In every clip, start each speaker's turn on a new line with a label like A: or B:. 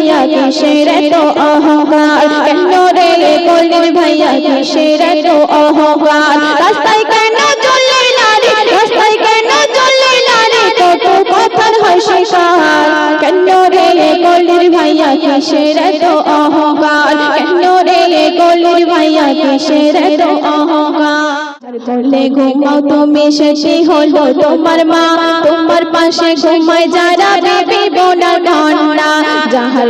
A: ভাইয়া কিসের এত অহংকার? কেন রে কলির ভাইয়া কিসের এত অহংকার? রাস্তায় কেন চললে নারী? রাস্তায় কেন চললে নারী? কত কথার হয় শিকার কেন রে কলির ভাইয়া কিসের এত অহংকার? কেন রে কলির ভাইয়া কিসের এত অহংকার? করলে ঘুমাও তুমি শেষে হলো তোমার মা। তোমার পাশে ঘুমায় যারা বেবি বোনা কন্যা।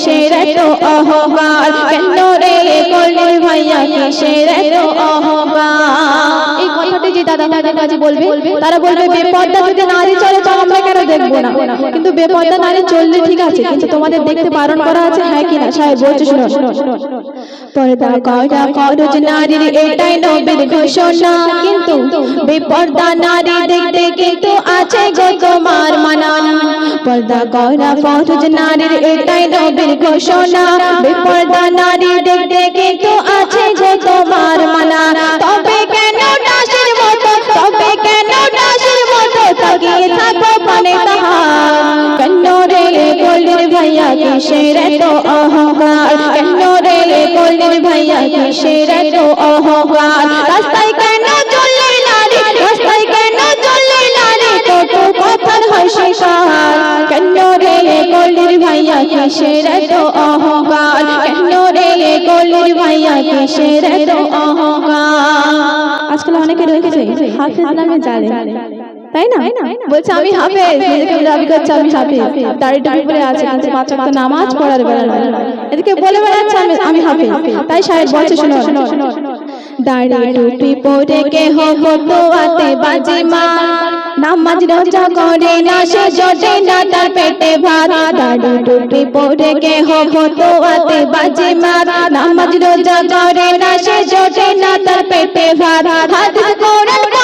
A: কিসের তো অহবার কেন রে কলির ভাইয়া কিসের তো যে দাদা কাছে বলবে, তারা বলবে, বেপর্দা যদি নারী চলে তো কেন দেখব না? কিন্তু বেপর্দা নারী চললে ঠিক আছে, কিন্তু তোমাদের দেখতে বারণ করা আছে হ্যাঁ কি না? সাহেব বলছে, শুনো পর্দা করা ফরজ নারীর, এটাই নবীর ঘোষণা। কিন্তু বেপর্দা নারী দেখতে কিন্তু আছে গো তোমার মানা পর্দা করা ফরজ নারীর, এটাই নবীর ঘোষণা। বেপর্দা নারী দেখতে কিন্তু আছে গো তোমার মানা ভাইয়া কিসের এত অহংকার কেন রে কলির ভাইয়া কিসের এত অহংকার রাস্তায় কেন চললে নারী রাস্তায় কেন চললে নারী কত কথার হয় শিকার কেন রে কলির ভাইয়া কিসের এত অহংকার কেন রে কলির ভাইয়া কিসের এত অহংকার আজকাল অনেকে রয়েছে হাফেজ নামে জানে তাই না? বলছে আমি হাফেজ নিজেকে দাবি করছে আমি হাফেজ। দাড়ি টুপি পরে আছে কিন্তু পাঁচ ওয়াক্ত নামাজ পড়ার বেলা নয় এদিকে বলে বেড়াচ্ছে আমি আমি হাফেজ। তাই সাহেব বলছে শোনো দাড়ি টুপি পরে কে হব তো আতে বাজি। মা নামাজ রোজা করে না সে জোটে না তার পেটে ভাত। দাড়ি টুপি পরে কে হব তো আতে বাজি মা নামাজ রোজা করে না সে জোটে না তার পেটে ভাত। হাদিস কোরআন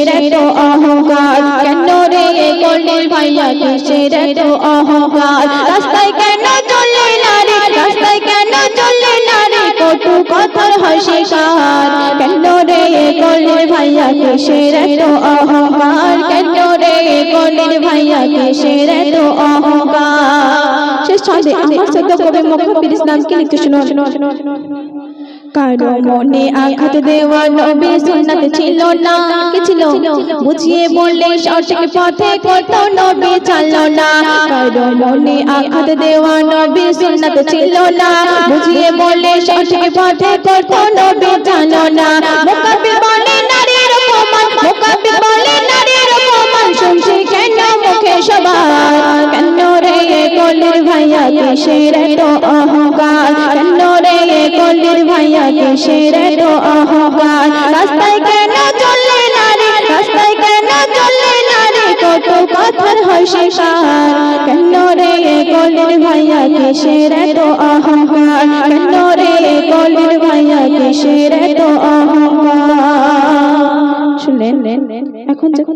A: কিসের এত অহংকার, কেন রে কলির ভাইয়া কিসের এত অহংকার? রাস্তায় কেন চললে নারী? রাস্তায় কেন চললে নারী? কটু কথার হাসি কার কেন রে কলির ভাইয়া কিসের এত অহংকার? কেন রে কলির ভাইয়া কিসের এত অহংকার? ছন্দে আমার সত্য কবি মুখবির ইসলামকে লিখতে শুনো কারও মনে আঘাত দেওয়া নবী সুন্নাত ছিল না। কি ছিল? বুঝিয়ে বললে সঠিক পথে কত নবী না। কারও মনে আঘাত দেওয়া নবী সুন্নাত ছিল না। বুঝিয়ে বললে সঠিক পথে কত নবী না। মুকাবি কিসের এত অহংকার কেন রে কলির ভাইয়া কিসের এত অহংকার। রাস্তায় কেন চললে নারী? রাস্তায় কেন চললে নারী? কত কথার হয় শিকার কেন রে কলির ভাইয়া কিসের এত অহংকার? কেন রে কলির ভাইয়া কিসের এত অহংকার? শুনলেন? এখন যখন